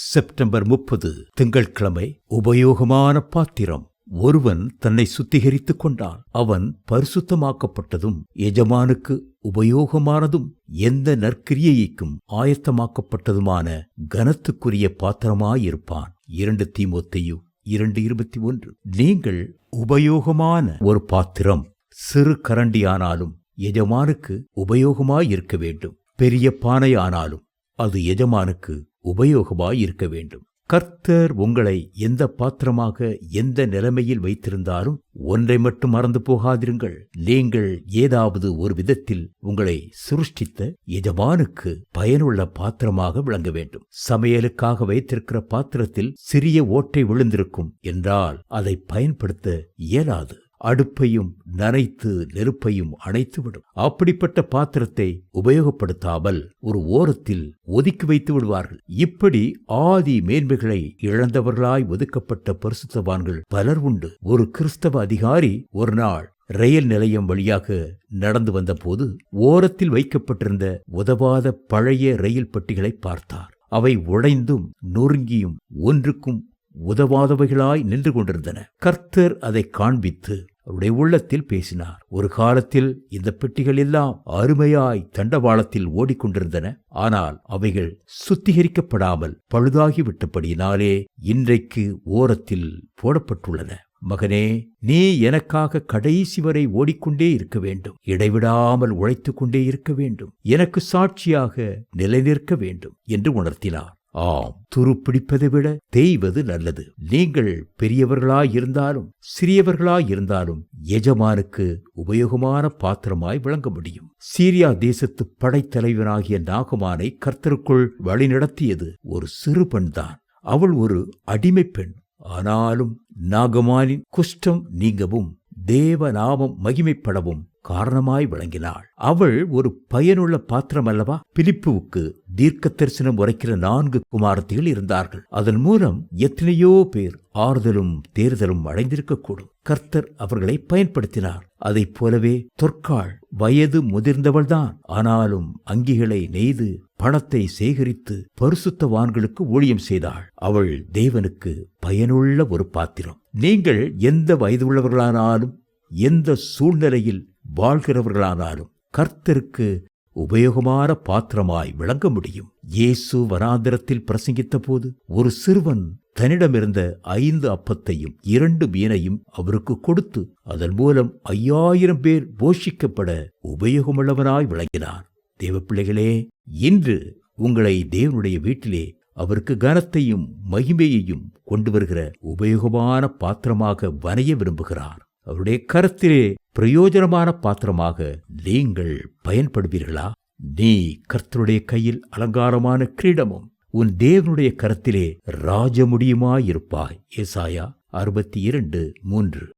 September முப்பது திங்கட்கிழமை உபயோகமான பாத்திரம். ஒருவன் தன்னை சுத்திகரித்துக் கொண்டான். அவன் பரிசுத்தமாக்கப்பட்டதும் எஜமானுக்கு உபயோகமானதும் எந்த நற்கிரியைக்கும் ஆயத்தமாக்கப்பட்டதுமான கனத்துக்குரிய பாத்திரமாயிருப்பான். இரண்டு தீமொத்தையு இரண்டு இருபத்தி ஒன்று. நீங்கள் உபயோகமான ஒரு பாத்திரம் சிறு கரண்டியானாலும் எஜமானுக்கு உபயோகமாயிருக்க வேண்டும். பெரிய பானையானாலும் அது எஜமானுக்கு உபயோகமாயிருக்க வேண்டும் கர்த்தர் உங்களை எந்த பாத்திரமாக எந்த நிலைமையில் வைத்திருந்தாலும் ஒன்றை மட்டும் மறந்து போகாதிருங்கள். நீங்கள் ஏதாவது ஒரு விதத்தில் உங்களை சுருஷ்டித்த எஜமானுக்கு பயனுள்ள பாத்திரமாக விளங்க வேண்டும் சமையலுக்காக வைத்திருக்கிற பாத்திரத்தில் சிறிய ஓட்டை விழுந்திருக்கும் என்றால் அதை பயன்படுத்த இயலாது. அடுப்பையும் நனைத்து நெருப்பையும் அணைத்துவிடும். அப்படிப்பட்ட பாத்திரத்தை உபயோகப்படுத்தாமல் ஒரு ஓரத்தில் ஒதுக்கி வைத்து விடுவார்கள். இப்படி ஆதி மேன்மைகளை இழந்தவர்களாய் ஒதுக்கப்பட்ட பரிசுத்தவான்கள் பலர் உண்டு. ஒரு கிறிஸ்தவ அதிகாரி ஒரு நாள் ரயில் நிலையம் வழியாக நடந்து வந்தபோது ஓரத்தில் வைக்கப்பட்டிருந்த உதவாத பழைய ரயில் பெட்டிகளை பார்த்தார். அவை உடைந்தும் நொறுங்கியும் ஒன்றுக்கும் உதவாதவைகளாய் நின்று கொண்டிருந்தன. கர்த்தர் அதை காண்பித்து அவருடைய உள்ளத்தில் பேசினார். ஒரு காலத்தில் இந்த பெட்டிகள் எல்லாம் அருமையாய் தண்டவாளத்தில் ஓடிக்கொண்டிருந்தன. ஆனால் அவைகள் சுத்திகரிக்கப்படாமல் பழுதாகிவிட்டபடியினாலே இன்றைக்கு ஓரத்தில் போடப்பட்டுள்ளன. மகனே நீ எனக்காக கடைசி வரை ஓடிக்கொண்டே இருக்க வேண்டும். இடைவிடாமல் உழைத்துக் கொண்டே இருக்க வேண்டும். எனக்கு சாட்சியாக நிலைநிற்க வேண்டும் என்று உணர்த்தினார். ஆம். துருப்பிடிப்பதை விட தேய்வது நல்லது. நீங்கள் பெரியவர்களாயிருந்தாலும் சிறியவர்களாயிருந்தாலும் எஜமானுக்கு உபயோகமான பாத்திரமாய் விளங்க முடியும். சீரியா தேசத்து படைத்தலைவனாகிய நாகமானை கர்த்தருக்குள் வழிநடத்தியது ஒரு சிறு பெண்தான். அவள் ஒரு அடிமை பெண். ஆனாலும் நாகமானின் குஷ்டம் நீங்கவும் தேவ நாமம் மகிமைப்படவும் காரணமாய் விளங்கினாள். அவள் ஒரு பயனுள்ள பாத்திரம் அல்லவா பிலிப்புவுக்கு தீர்க்க தரிசனம் உரைக்கிற நான்கு குமாரத்திகள் இருந்தார்கள். அதன் மூலம் எத்தனையோ பேர் ஆறுதலும் தேர்தலும் அடைந்திருக்கக்கூடும். கர்த்தர் அவர்களை பயன்படுத்தினார். அதைப் போலவே தொற்காள் வயது முதிர்ந்தவள்தான். ஆனாலும் அங்கிகளை நெய்து பணத்தை சேகரித்து பரிசுத்தவான்களுக்கு ஊழியம் செய்தாள். அவள் தேவனுக்கு பயனுள்ள ஒரு பாத்திரம். நீங்கள் எந்த வயதுள்ளவர்களானாலும் எந்த சூழ்நிலையில் வாழ்கிறவர்களானாலும் கர்த்தருக்கு உபயோகமான பாத்திரமாய் விளங்க முடியும். இயேசு வனாந்திரத்தில் பிரசங்கித்த போது ஒரு சிறுவன் தன்னிடமிருந்த ஐந்து அப்பத்தையும் இரண்டு மீனையும் அவருக்கு கொடுத்து அதன் மூலம் ஐயாயிரம் பேர் போஷிக்கப்பட உபயோகமுள்ளவனாய் விளங்கினார். தேவப்பிள்ளைகளே இன்று உங்களை தேவனுடைய வீட்டிலே அவருக்கு கனத்தையும் மகிமையையும் கொண்டு வருகிற உபயோகமான பாத்திரமாக வனைய விரும்புகிறார். அவருடைய கரத்திலே பிரயோஜனமான பாத்திரமாக நீங்கள் பயன்படுவீர்களா? நீ கர்த்தருடைய கையில் அலங்காரமான கிரீடமும் உன் தேவனுடைய கரத்திலே ராஜமுடியுமாயிருப்பாய். ஏசாயா அறுபத்தி இரண்டு மூன்று.